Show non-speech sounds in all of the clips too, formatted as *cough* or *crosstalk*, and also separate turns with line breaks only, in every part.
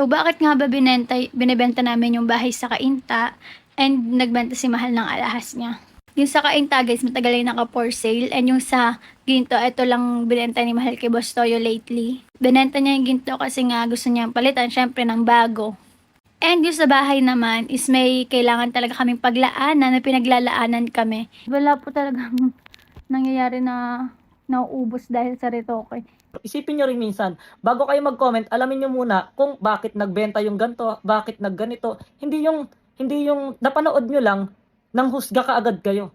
So, bakit nga ba binenta, binibenta namin yung bahay sa Kainta and nagbenta si Mahal ng alahas niya? Yung sa Kainta, guys, matagal yung naka for sale. And yung sa Ginto, ito lang binenta ni Mahal kay Boss lately. Binenta niya yung Ginto kasi nga gusto niya palitan, syempre, ng bago. And yung sa bahay naman is may kailangan talaga kaming paglaanan na pinaglalaanan kami. Wala po talagang *laughs* nangyayari na nauubos dahil sa retoke.
Isipin nyo rin minsan, bago kayo mag-comment, alamin nyo muna kung bakit nagbenta yung ganto, bakit nagganito. Hindi yung, hindi yung napanood nyo lang, nang husga ka agad kayo.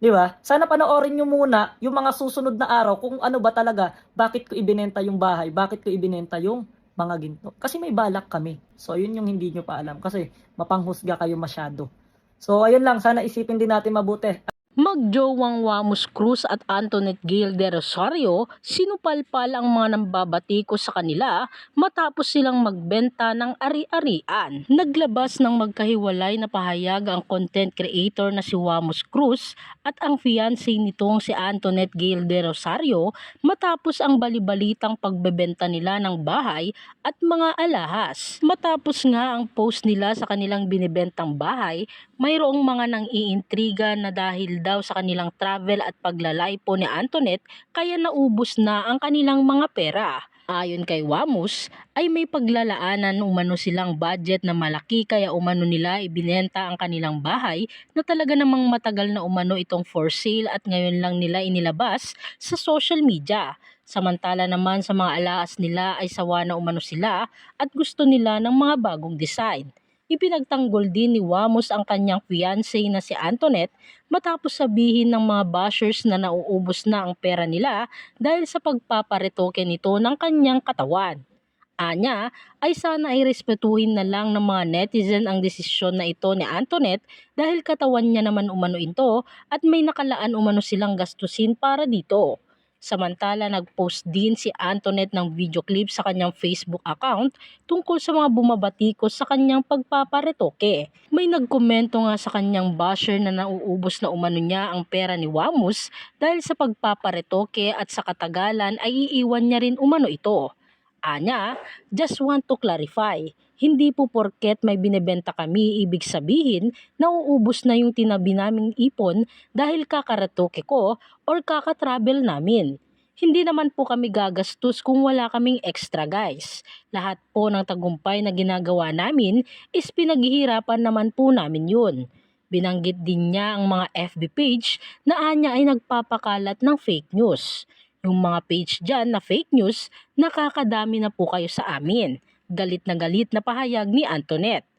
Di ba? Sana panoorin nyo muna yung mga susunod na araw kung ano ba talaga, bakit ko ibinenta yung bahay, bakit ko ibinenta yung mga ginto. Kasi may balak kami. So, yun yung hindi nyo pa alam. Kasi mapanghusga kayo masyado. So, ayun lang. Sana isipin din natin mabuti.
Magjowang Wamos Cruz at Antoinette Gil de Rosario sinupalpal ang mga nambabatiko sa kanila matapos silang magbenta ng ari-arian. Naglabas ng magkahiwalay na pahayag ang content creator na si Wamos Cruz at ang fiancé nitong si Antoinette Gil de Rosario matapos ang balibalitang pagbebenta nila ng bahay at mga alahas. Matapos nga ang post nila sa kanilang binibentang bahay, mayroong mga nang iintriga na dahil daw sa kanilang travel at paglalay po ni Antoinette kaya naubos na ang kanilang mga pera. Ayon kay Wamus, ay may paglalaanan umano silang budget na malaki kaya umano nila ibinenta ang kanilang bahay na talaga namang matagal na umano itong for sale at ngayon lang nila inilabas sa social media. Samantala naman sa mga alaas nila ay sawa na umano sila at gusto nila ng mga bagong design. Ipinagtanggol din ni Wamos ang kanyang fiancé na si Antoinette matapos sabihin ng mga bashers na nauubos na ang pera nila dahil sa pagpaparetoke nito ng kanyang katawan. Anya ay sana ay respetuhin na lang ng mga netizen ang desisyon na ito ni Antoinette dahil katawan niya naman umano ito at may nakalaan umano silang gastusin para dito. Samantala, nag-post din si Antoinette ng video clip sa kanyang Facebook account tungkol sa mga bumabatikos sa kanyang pagpaparetoke. May nagkomento nga sa kanyang basher na nauubos na umano niya ang pera ni Wamus dahil sa pagpaparetoke at sa katagalan ay iiwan niya rin umano ito. Anya, just want to clarify, hindi po porket may binebenta kami ibig sabihin na uubos na yung tinabi naming ipon dahil kakaratoke ko or kakatravel namin. Hindi naman po kami gagastos kung wala kaming extra guys. Lahat po ng tagumpay na ginagawa namin is pinaghihirapan naman po namin yun. Binanggit din niya ang mga FB page na anya ay nagpapakalat ng fake news. Yung mga page dyan na fake news, nakakadami na po kayo sa amin. Galit na galit na pahayag ni Antoinette.